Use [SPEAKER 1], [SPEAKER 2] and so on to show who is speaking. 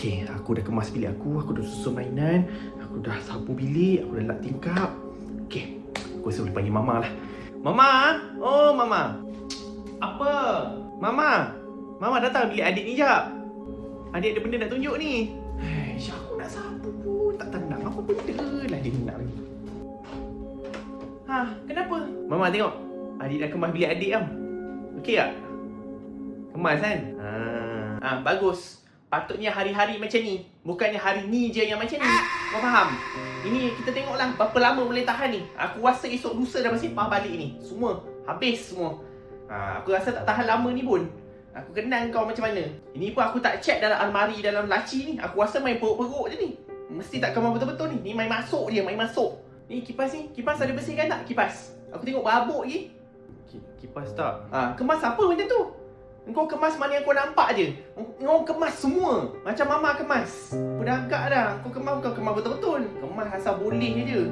[SPEAKER 1] Okey, aku dah kemas bilik aku, aku dah susun mainan, aku dah sapu bilik, aku dah lap tingkap. Okey, aku rasa boleh panggil Mama lah. Mama! Oh, Mama! Apa? Mama! Mama datang bilik adik ni jap. Adik ada benda nak tunjuk ni. Hei, aku nak sapu pun tak tenang. Apa benda lah dia nak ni. Ha, kenapa? Mama tengok. Adik dah kemas bilik adik tau. Okey tak? Kemas kan? Ha, ha bagus. Patutnya hari-hari macam ni. Bukannya hari ni je yang macam ni. Kau faham? Ini kita tengoklah berapa lama boleh tahan ni. Aku rasa esok lusa dah masih balik ni. Semua. Habis semua. Ha, aku rasa tak tahan lama ni pun. Aku kenal kau macam mana. Ini pun aku tak check dalam almari dalam laci ni. Aku rasa main perut-perut je ni. Mesti tak kemas betul-betul ni. Ni main masuk dia, main masuk. Ni kipas ni. Kipas ada bersihkan tak kipas? Aku tengok babuk lagi. Kipas tak? Ha, kemas apa macam tu? Engkau kemas mana yang kau nampak je. Engkau kemas semua. Macam mama kemas. Angkat dah. Kau kemas bukan kemas betul-betul. Kemas asal boleh je.